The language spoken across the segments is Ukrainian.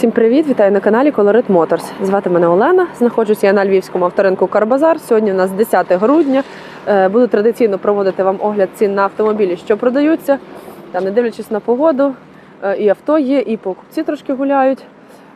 Всім привіт! Вітаю на каналі Colorit Motors. Звати мене Олена. Знаходжусь я на львівському авторинку Карбазар. Сьогодні у нас 10 грудня. Е, Буду традиційно проводити вам огляд цін на автомобілі, що продаються. Та не дивлячись на погоду, е, і авто є, і покупці трошки гуляють.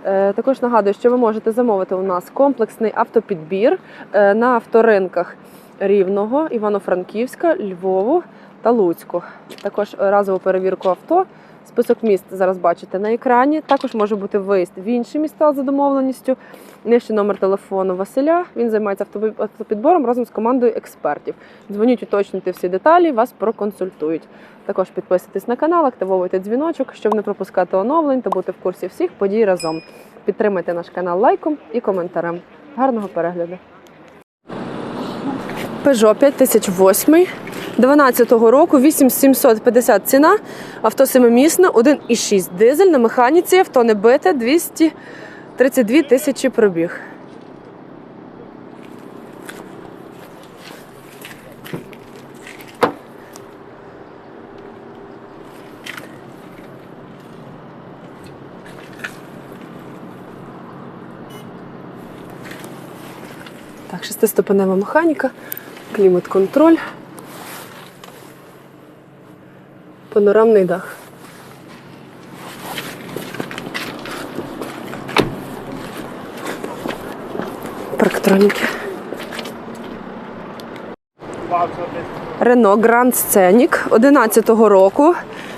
Е, Також нагадую, що ви можете замовити у нас комплексний автопідбір на авторинках Рівного, Івано-Франківська, Львову та Луцьку. Також разову перевірку авто. Список міст зараз бачите на екрані. Також може бути виїзд в інші міста за домовленістю. Нижче номер телефону Василя. Він займається автопідбором разом з командою експертів. Дзвоніть, уточнюйте всі деталі, вас проконсультують. Також підписуйтесь на канал, активовуйте дзвіночок, щоб не пропускати оновлень та бути в курсі всіх подій разом. Підтримайте наш канал лайком і коментарем. Гарного перегляду! Peugeot 5008 12-го року, 8750 ціна, авто семимісне, 1,6 дизель на механіці, авто не бите, 232 тисячі пробіг. Так, шестиступенева механіка, клімат-контроль, панорамний дах. Парктроніки. Рено Гранд Сценік 11-го року.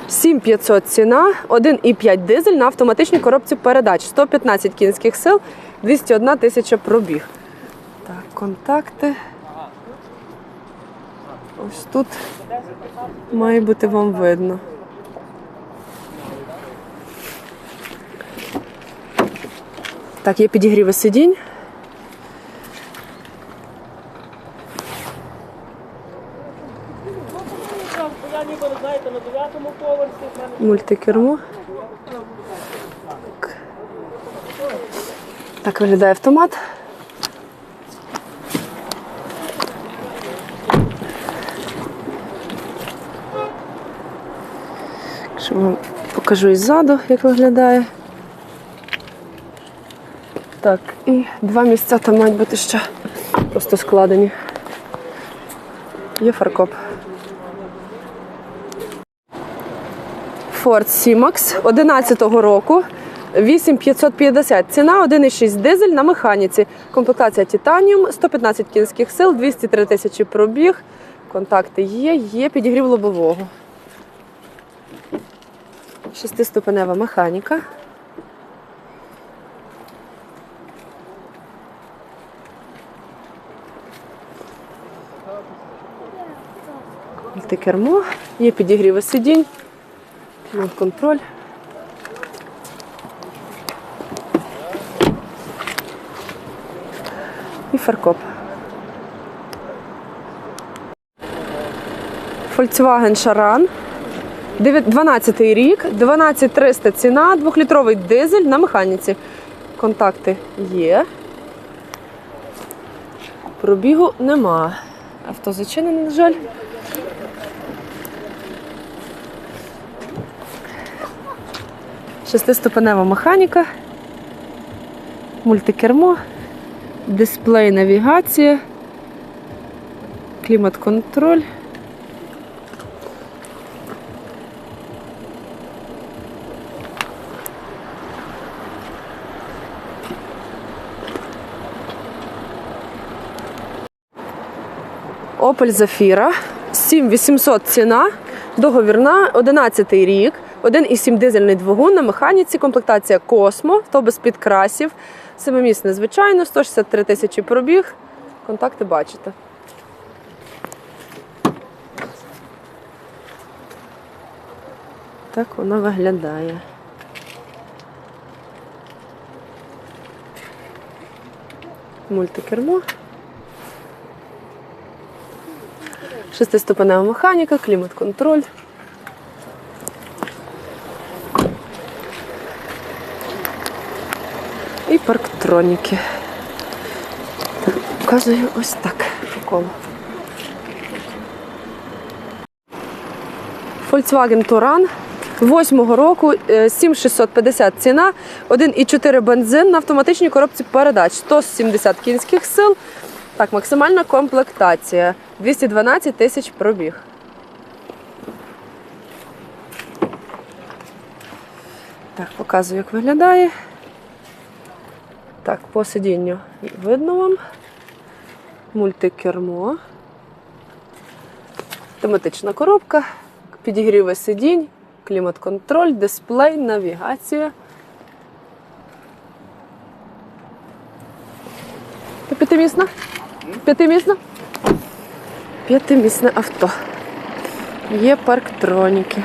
7500 ціна, 1,5 дизель на автоматичній коробці передач, 115 кінських сил, 201 тисяча пробіг. Так, контакти. Ось тут має бути вам видно. Так, є підігріви сидінь. Мультикермо. Так. Так виглядає автомат. Якщо вам покажу іззаду, як виглядає. Так, і два місця там мають бути ще просто складені. Є фаркоп. Ford C-Max 11-го року. 8550 ціна, 1,6 дизель на механіці. Комплектація Titanium, 115 кінських сил, 203 тисячі пробіг. Контакти є, є підігрів лобового. Шестиступенева механіка. Мультикермо, є підігріви сидінь. контроль. І фаркоп. Volkswagen Charan. 12 рік, 12300 ціна, 2-літровий дизель на механіці. Контакти є. Пробігу нема. Авто зачинене, на жаль. Шестиступенева механіка, мультикермо, дисплей навігація, клімат-контроль. Opel Zafira, 7800 ціна, договірна, 11 рік, 1,7 дизельний двигун на механіці, комплектація Космо, то без підкрасів, семимісне, звичайно, 163 тисячі пробіг. Контакти бачите. Так вона виглядає. Мультикермо. Шестиступенева механіка, клімат-контроль. І парктроніки. Показую ось так по колу. Volkswagen Touran Восьмого року е, 7650 ціна, 1,4 бензин на автоматичній коробці передач, 170 кінських сил. Так, максимальна комплектація. 212 тисяч пробіг. Так, показую, як виглядає. Так, по сидінню видно вам. Мультикермо. Тематична коробка, підігріви сидінь, клімат-контроль, дисплей, навігація. Ти п'ятимісна? П'ятимісна? П'ятимісне авто. Є парктроніки.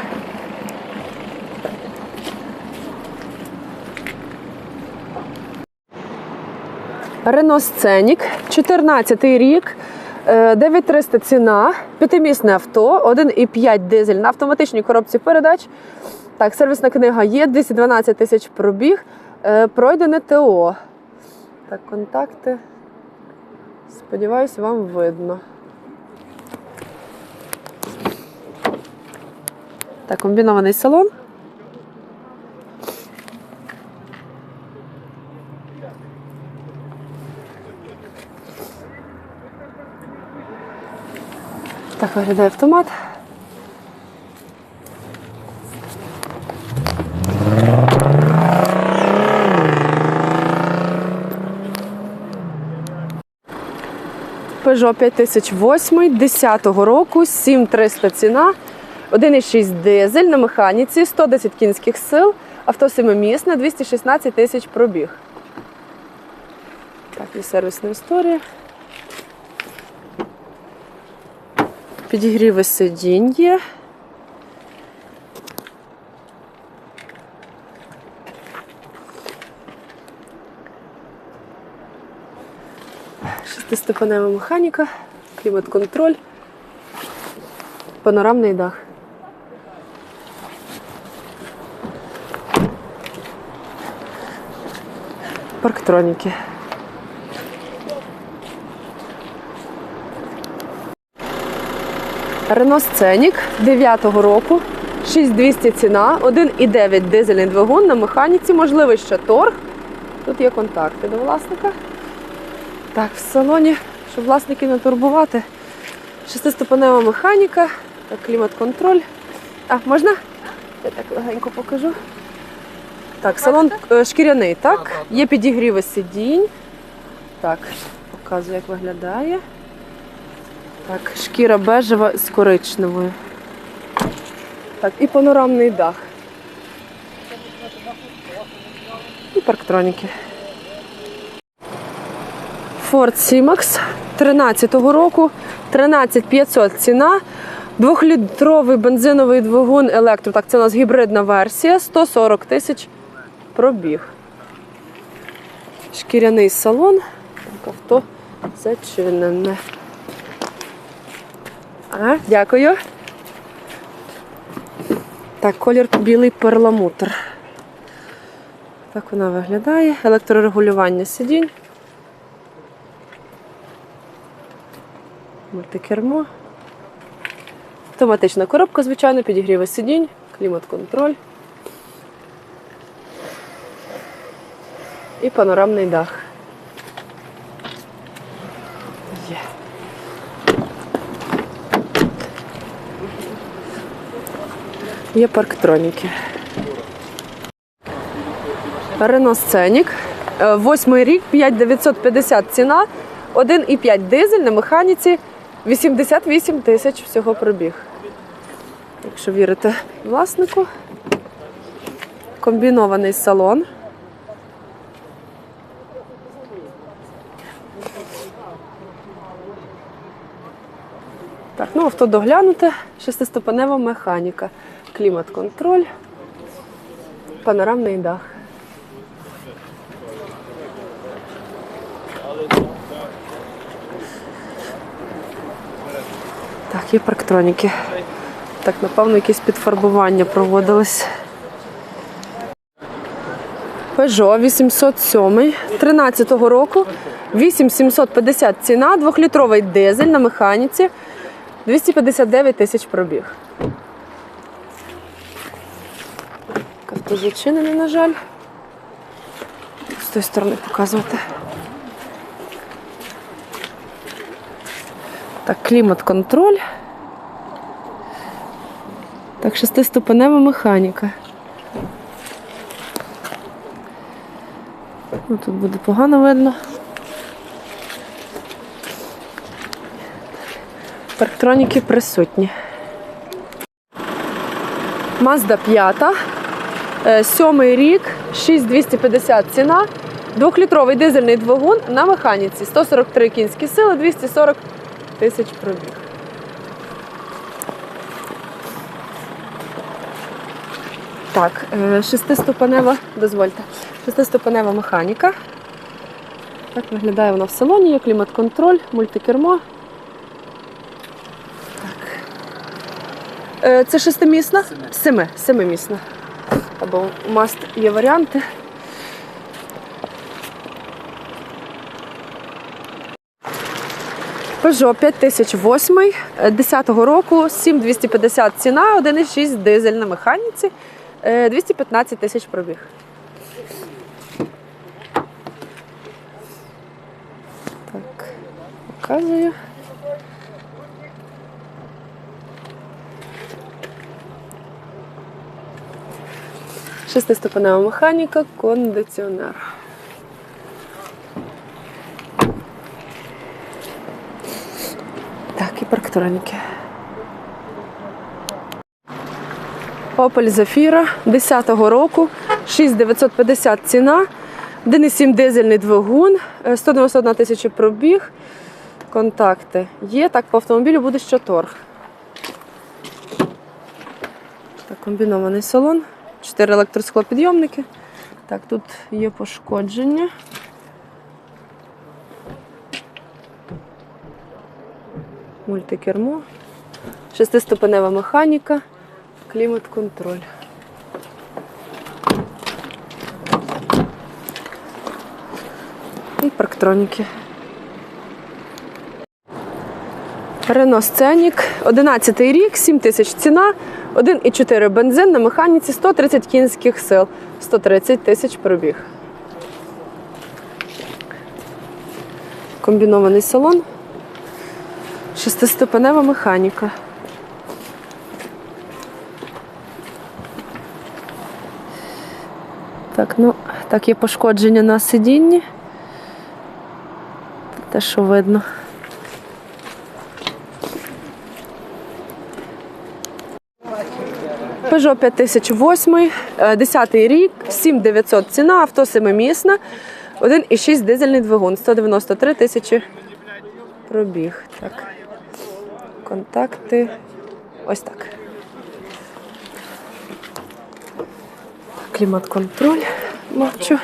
Рено Сценік, 14 рік, е, 9300 ціна, п'ятимісне авто, 1,5 дизель на автоматичній коробці передач. Так, сервісна книга є, 212 тисяч пробіг, е, пройдене ТО. Так, контакти. Сподіваюсь, вам видно. Так, комбінований салон. Так виглядає автомат. Peugeot 5008 10 року, 7300 ціна, 1,6 дизель на механіці, 110 кінських сил, авто семимісне, 216 тисяч пробіг. Так, і сервісна історія. Підігріви сидінь є. Шестиступенева механіка, клімат-контроль, панорамний дах. Парктроніки. Рено Сценік 9-го року, 6200 ціна, 1,9 дизельний двигун на механіці, можливий ще торг. Тут є контакти до власника. Так, в салоні, щоб власників не турбувати. Шестиступенева механіка, клімат-контроль. А, можна? Я так легенько покажу. Так, салон е, шкіряний, так? Є підігріви сидінь. Так, показую, як виглядає. Так, шкіра бежева з коричневою. Так, і панорамний дах. І парктроніки. Ford C-Max 13-го року, 13500 ціна. Двохлітровий бензиновий двигун електро. Так, це у нас гібридна версія, 140 тисяч пробіг. Шкіряний салон. Так, авто зачинене. А, дякую. Так, колір білий перламутр. Так вона виглядає. Електрорегулювання сидінь. Мультикермо. Автоматична коробка, звичайно, підігріви сидінь, клімат-контроль. І панорамний дах. Є. Є парктроніки. Рено Сценік. Е, Восьмий рік, 5950 ціна, 1,5 дизель на механіці, 88 тисяч всього пробіг. Якщо вірите власнику. Комбінований салон. Так, ну авто доглянуте, шестиступенева механіка, клімат-контроль, панорамний дах. Так, є парктроніки. Так, напевно, якісь підфарбування проводились. Peugeot 807 13-го року. 8750 ціна, двохлітровий дизель на механіці, 259 тисяч пробіг. тут зачинений, на жаль. З тої сторони показувати. Так, клімат-контроль. Так, шестиступенева механіка. Ну, тут буде погано видно. Парктроніки присутні. Mazda 5. Е, Сьомий рік, 6250 ціна. Двохлітровий дизельний двигун на механіці. 143 кінські сили, 240 тисяч пробіг. Так, е, шестиступенева, дозвольте, шестиступенева механіка. Так виглядає вона в салоні, є клімат-контроль, мультикермо. Так. Е, Це шестимісна? Семи. Семимісна. Або у маст є варіанти. Peugeot 5008 10-го року, 7250 ціна, 1,6 дизель на механіці, е, 215 тисяч пробіг. Так, показую. Шестиступенева механіка, кондиціонер. Так, і парктроніки. Opel Zafira 10-го року, 6950 ціна, 1,7 дизельний двигун, е, 191 тисяча пробіг. Контакти є. Так, по автомобілю буде ще торг. Так, комбінований салон, 4 електросклопідйомники. Так, тут є пошкодження. Мультикермо, шестиступенева механіка, клімат-контроль. І парктроніки. Рено Сценік, 11 рік, 7 тисяч ціна, 1,4 бензин на механіці, 130 кінських сил, 130 тисяч пробіг. Комбінований салон. Шестиступенева механіка. Так, ну, так є пошкодження на сидінні. Те, що видно. Peugeot 5008, 10 рік, 7900 ціна, авто семимісна, 1,6 дизельний двигун, 193 тисячі пробіг. Так. Контакти. Ось так. Клімат-контроль. Мовчу.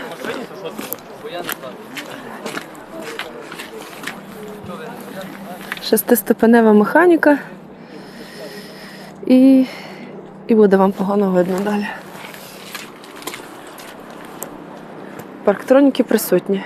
Шестиступенева механіка. І, і буде вам погано видно далі. Парктроніки присутні.